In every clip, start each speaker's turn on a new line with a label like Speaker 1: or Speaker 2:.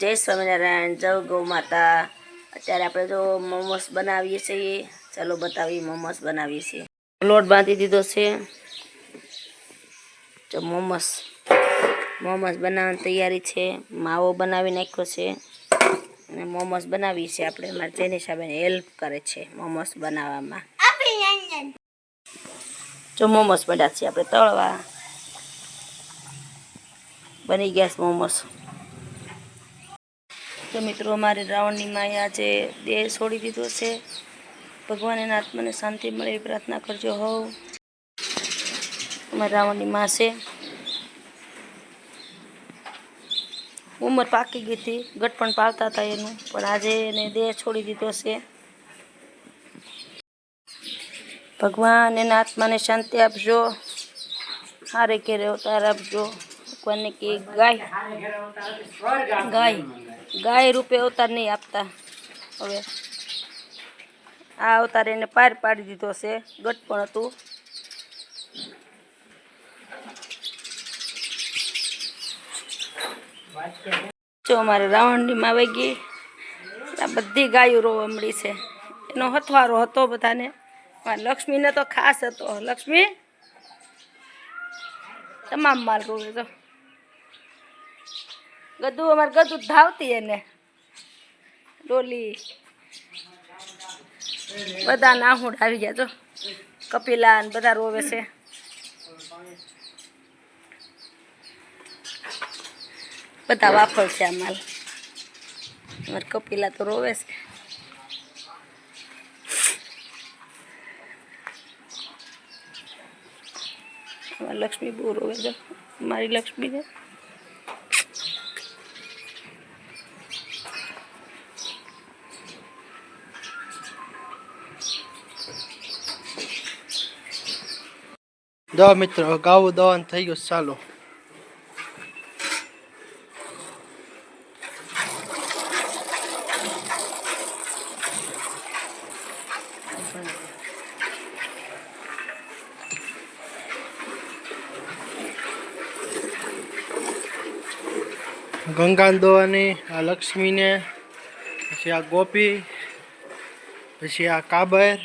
Speaker 1: જય સ્વામિનારાયણ, જય ગૌ માતા. અત્યારે આપણે જો મોમોસ બનાવીએ છીએ. ચાલો બતાવીએ મોમોસ બનાવીએ છીએ. લોટ બાંધી દીધો છે. જો મોમોસ મોમોસ બનાવવાની તૈયારી છે. માવો બનાવી નાખ્યો છે. અને મોમોસ બનાવીએ છીએ આપણે. મારા જેનિશાબેન હેલ્પ કરે છે મોમોસ બનાવવામાં. જો મોમોસ પડ્યા છે આપણે, તળવા. બની ગયા છે મોમોસ. તો મિત્રો, અમારી રાવણની માએ આજે દેહ છોડી દીધો છે, ભગવાન એના આત્માને શાંતિ મળે એવી પ્રાર્થના કરજો. હોવ અમારી રાવણની મા છે. ઉંમર પાકી ગઈ હતી ગટપણ પાળતા હતા એનું, પણ આજે એને દેહ છોડી દીધો છે. ભગવાન એના આત્માને શાંતિ આપજો. હારે ઘેરે અવતાર આપજો. ભગવાનને કે ગાય. ગાય. ગાય રૂપે અવતાર નહીં આપતા. હવે આ અવતાર એને પાર પાડી દીધો છે. ગટ પણ હતું. જો અમારે રાવણની માં વહી ગઈ. આ બધી ગાયો રોવા મળી છે. એનો હથવારો હતો બધાને. લક્ષ્મીને તો ખાસ હતો. લક્ષ્મી, તમામ માલ રોવે તો ગદુ અમારે ગધું ધાવતી એને. ડોલી. બધા નાહુડ આવી ગયા જો. કપિલા ને બધા રોવે છે. બધા વાફળ છે આ માલ અમારે કપિલા તો રોવે છે. લક્ષ્મી બહુ રોવે છે. મારી લક્ષ્મીને
Speaker 2: જો મિત્રો, ગાવું દવાનું થઈ ગયું, ચાલો. ગંગા દોવાની, આ લક્ષ્મીને, પછી આ ગોપી, પછી આ કાબર,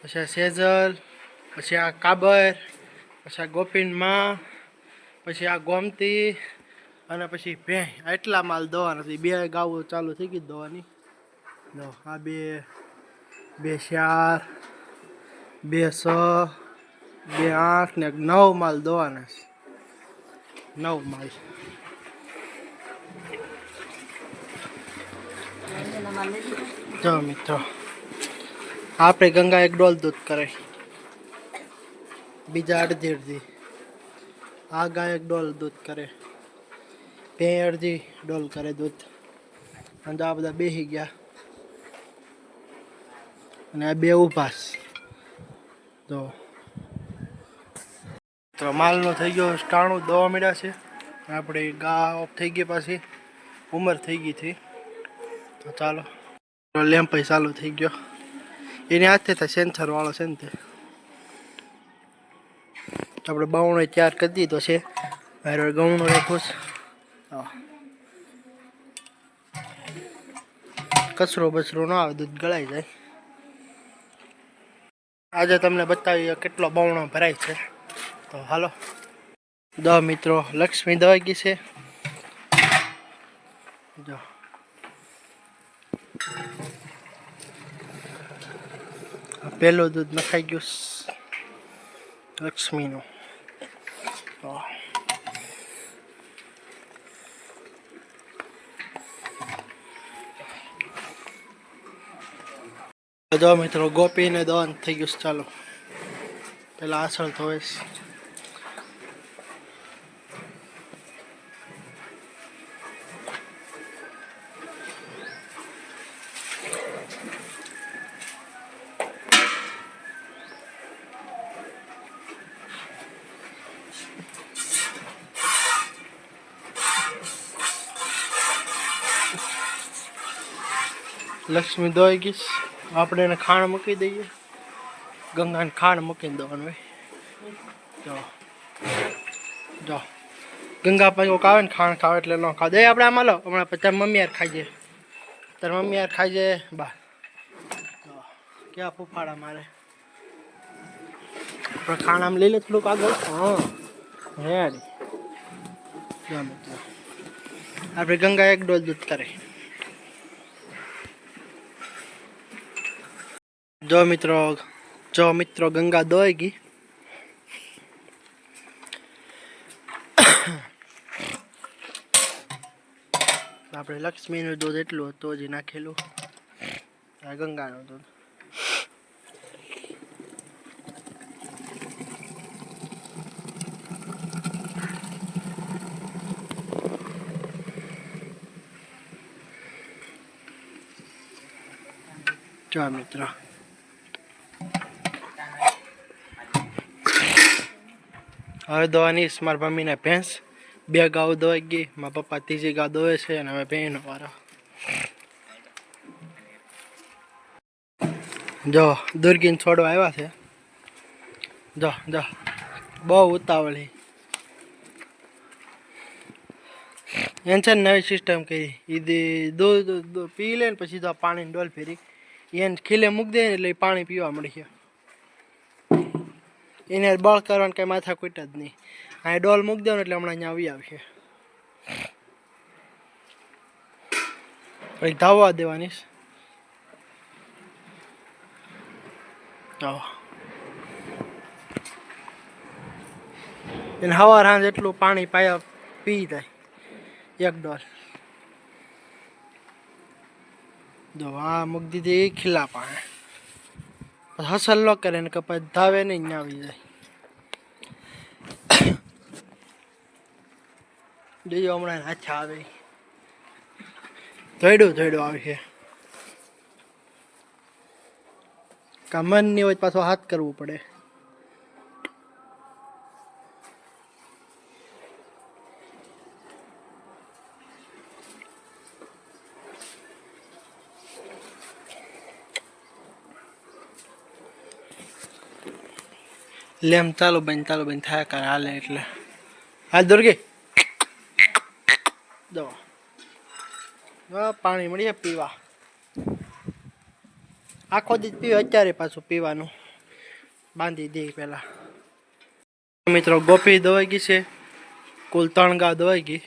Speaker 2: પછી આ સેજલ પછી આ કાબર, પછી આ ગોપીનમાં, પછી આ ગોમતી, અને પછી બે આટલા માલ દોવાના છે. બે ગાવો ચાલુ થઈ ગઈ દોવાની. જો, આ બે બે ચાર, બે છ, બે આઠ, ને નવ માલ દોવાના છે. નવ માલ. જો મિત્રો, આપણે ગંગા એક ડોલ દૂધ કરે બીજા અડધી અડધી. આ ગાય એક ડોલ દૂધ કરે. બે અડધી ડોલ કરે દૂધ. અને આ બધા બેસી ગયા. અને આ બે ઉભાસ. તો તો માલનો થઈ ગયો સ્ટાણું દવા મળ્યા છે. આપણે ગા ઓફ થઈ ગઈ પાછી. ઉંમર થઈ ગઈ હતી. તો ચાલો. લેમ્પાઈ ચાલુ થઈ ગયો. એની હાથે થાય સેન્સર વાળો છે ને તે. આપણે બાવણો તૈયાર કરી દીધો છે. હારે ગૌણો રાખું કચરો બચરો ના આવે, દૂધ ગળાઈ જાય. આજે તમને બતાવીએ કેટલો બાવણો ભરાય છે. તો હાલો. દ મિત્રો, લક્ષ્મી દવાઈ ગઈ છે. જો. પહેલું દૂધ નખાઈ ગયું લક્ષ્મીનું. તો જો મિત્રો ગોપીને દવાન થઈ ગયું છે. ચાલો પેલા આસળ ધોવે છે. લક્ષ્મી દોઈ ગઈશ આપણે એને ખાણ મૂકી દઈએ. ગંગાને ખાણ મૂકીને દેવાનું હોય. જો. જો. ગંગા પછી આવે ને ખાણ ખાવ એટલે ન ખાવ. દે આપણે આમાં લો. હમણાં પછી મમ્મી યાર ખાઈ જાય. તાર મમ્મી યાર ખાઈ જાય. બા. જો, ક્યાં ફૂફાડા મારે. આપણે આમ લઈ લે થોડુંક આગળ. હા. રેડી. આપણે ગંગા એક ડોલ દૂધ કરે. જો મિત્રો જો મિત્રો ગંગા દોઈ ગઈ. આપણે લક્ષ્મીનું દૂધ એટલું હતું જે નાખેલું. ગંગાનું દૂધ. જો મિત્રો હવે દોવાની મારા મમ્મીને ભેંસ, બે ગાઉ દોઈ ગઈ, મારા પપ્પા ત્રીજી ગાઉ દોવે છે અને હવે બહેનો વારો. જો, દુર્ગીન છોડવા આવ્યા છે. જો જો. બહુ ઉતાવળી એને છે નવી સિસ્ટમ કરી. એ દૂધ પી લે ને પછી તો પાણીની ડોલ ફેરી. એને ખીલે મૂકી દે એટલે પાણી પીવા મળી છે. એને બળ કરવાનું કાંઈ માથા કૂટ જ નહીં. અહીંયા ડોલ મૂકી દો ને એટલે હમણાં અહીંયા આવી આવશે. પછી ધાવવા દેવાની. એને હવાર હાંજ એટલું પાણી પાયા પી જાય. એક ડોલ. આ મૂકી દીધી, ખીલા પાણે હસલ્લો કરે ને કે ધાવે નહીં અહીંયા આવી જાય. જોજો હમણાં હાથા આવે. ધોઈડું ધોઈડું આવશે છે. વચ્ચે પાછો હાથ કરવું પડે. લેમ ચાલુ બન ચાલુ બન, થાય કરે હાલે એટલે. હાલ દુર્ગી. દવા. પાણી મળીએ પીવા. આખો દી પીવે, અત્યારે પાછું પીવાનું. બાંધી દે પેલા. મિત્રો, ગોપી દવાઈ ગઈ છે. કુલ ત્રણ ગા દવાઈ ગઈ.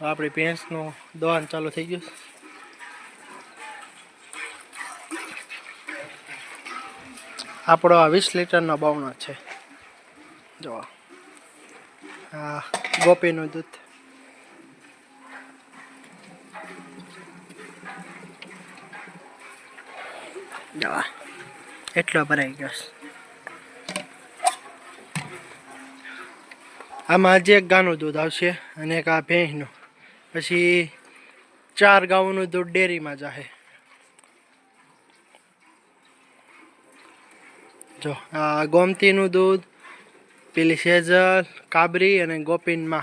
Speaker 2: આપણી ભેંસનું દવાન ચાલુ થઈ ગયું. આપણો આ વીસ લીટરનો બાવણો છે. જો. આ ગોપીનું દૂધ. જવા એટલો ભરાઈ ગયો આમાં આજે એક ગાનું દૂધ આવશે અને એક આ ભેંસનું. પછી ચાર ગાઉનું દૂધ ડેરીમાં જાહે. જો, આ ગોમતીનું દૂધ, પેલી સેજલ, કાબરી અને ગોપીનમાં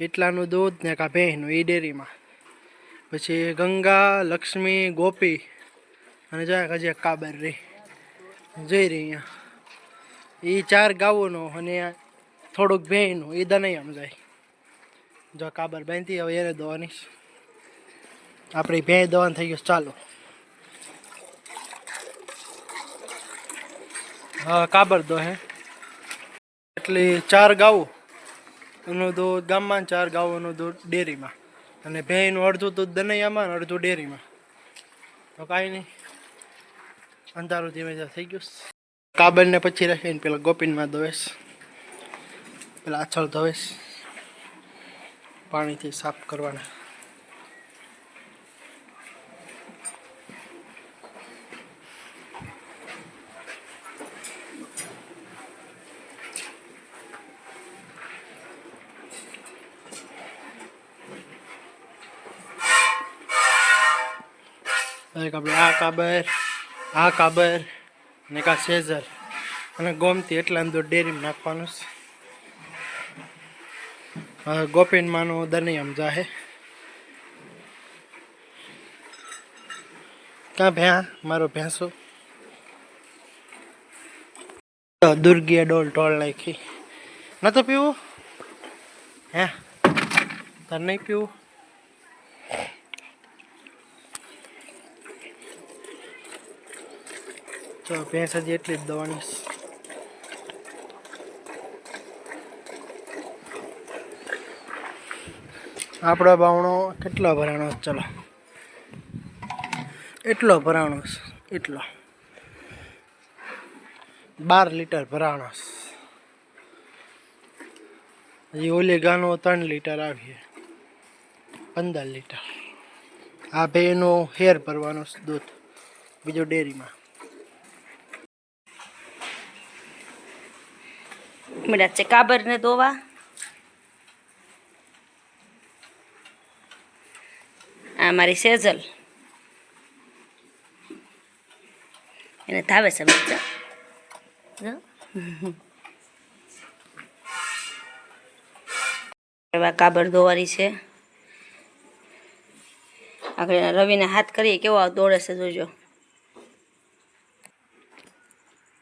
Speaker 2: એટલાનું દૂધ ને કાં ભેંસનું એ ડેરીમાં. પછી ગંગા, લક્ષ્મી, ગોપી અને જાય હજી કાબર રહી. જઈ રહી અહીંયા. એ ચાર ગાઉનો અને થોડુંક ભેંસનું એ દનૈયામ જાય. જો કાબર બાંધી, હવે એને દોવાની આપણી ભેં દવાનું થઈ ગયું ચાલો. હા, કાબર દો હે. એટલે ચાર ગાઉ, એનું દૂધ ગામમાં ચાર ગાવોનું દૂધ ડેરીમાં. અને ભેંનું અડધું દૂધ દનૈયામાં ને અડધું ડેરીમાં. તો કાંઈ નહીં. અંધારું ધીમે ધીમે થઈ ગયું. કાબરને પછી રાખીને પેલા ગોપીનમાં ધોવેશ પેલા આછળ ધોવેશ પાણીથી સાફ કરવાના. એક આ કાબર આ કાબર ને કા શેઝર અને ગોમતી એટલા અંદર ડેરીમાં નાખવાનું છે. ગોપીનમાંનું દનિયમ જાહે. ક્યાં ભ્યા મારો ભેંસો. દુર્ગીએ ડોલ ટોળ નાખી. નતો પીવું? હે? તને નહીં પીવું? તો ભેંસ હજી એટલી જ દવાની આપણો બાવણો કેટલો ભરાણો? ચલો. એટલો ભરાણો એટલો. બાર લીટર ભરાણો હજી ઓલી ગાનો ત્રણ લીટર આવીએ. પંદર લીટર. આ એનો હેર ભરવાનું દૂધ. બીજું ડેરીમાં.
Speaker 1: મેળા છે કાબર ને દોવા આ મારી સેજલ એને ધાવે છે બચ્ચા કાબર ધોવાની છે આગળ રવિને હાથ કરીએ કેવો દોડે છે જોજો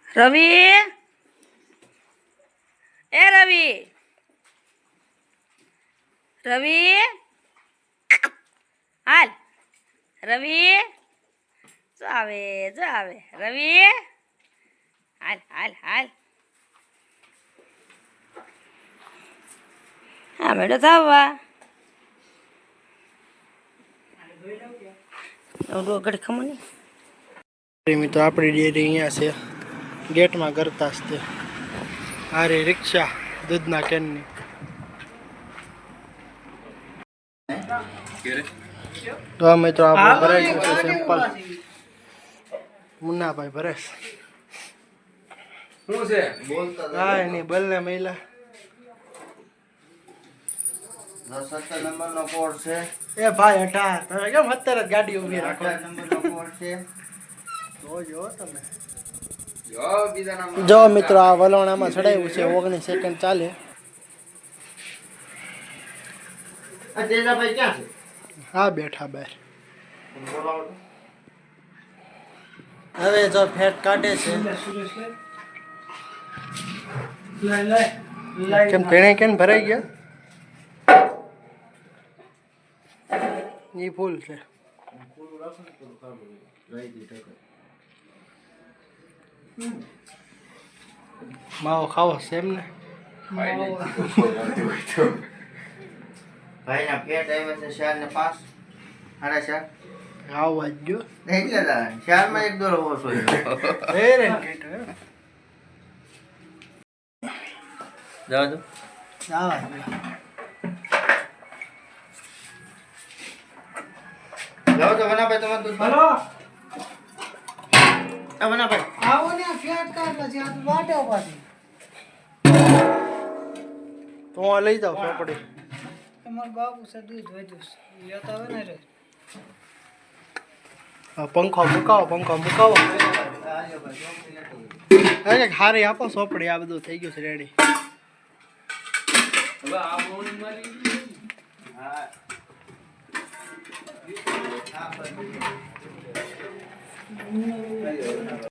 Speaker 1: રવિ એ રવિ. રવિ. હાલ. રવિ. જો આવે જો આવે. રવિ. હાલ હાલ હાલ. હા, મેડો થાવવા ગડ ખમો નહીં
Speaker 2: મિત્રો આપણી ડેરી અહીંયા છે. ગેટમાં કરતા જ તે. આ રે રિક્ષા દૂધના કેનની. તો મિત્રો આપણે ભરાઈ ગયું છે સિમ્પલ મુન્નાભાઈ ભરેશ હા એની બલને મહિલા
Speaker 3: નંબરનો કોડ છે.
Speaker 2: એ ભાઈ હટા તમે કેમ અત્યારે જ ગાડી ઊભી રાખો
Speaker 3: નંબરનો કોડ છે.
Speaker 2: જોજો તમે.
Speaker 3: જો બીજા નંબર
Speaker 2: જો મિત્રો આ વલણામાં ચડાવ્યું છે ઓગણીસ સેકન્ડ ચાલે.
Speaker 3: આ તેજાભાઈ ક્યાં છે?
Speaker 2: હા બેઠા બહાર હવે જો ફેટ કાઢે છે. કેમ પેણે કેમ ભરાઈ ગયા? એ ફૂલ છે. માવો ખાવો છે એમ ને
Speaker 3: ભાઈના પેટ આવ્યા છે ચાર ને પાંચ સાડા ચાર
Speaker 2: આવવા જ
Speaker 3: એટલે જ આવે. ચારમાં એક દોરો ઓછો. જવા દો
Speaker 2: આવવા જ ગયો
Speaker 3: જાઓ તો વનાભાઈ તમારે દૂધ વનાભાઈ
Speaker 2: આવો ને ફેટ કાઢ છે આ વાટે પાછી તો હું આ લઈ જાઉં ચોપડી
Speaker 4: તમાર બાબુ છે દૂધ વધ્યું છે. લેતા આવે ને રે.
Speaker 2: આ પંખો મુકાવો પંખો મુકાવો. અરે હારે આપો સોપડી આ બધું થઈ ગયું છે રેડી 嗯。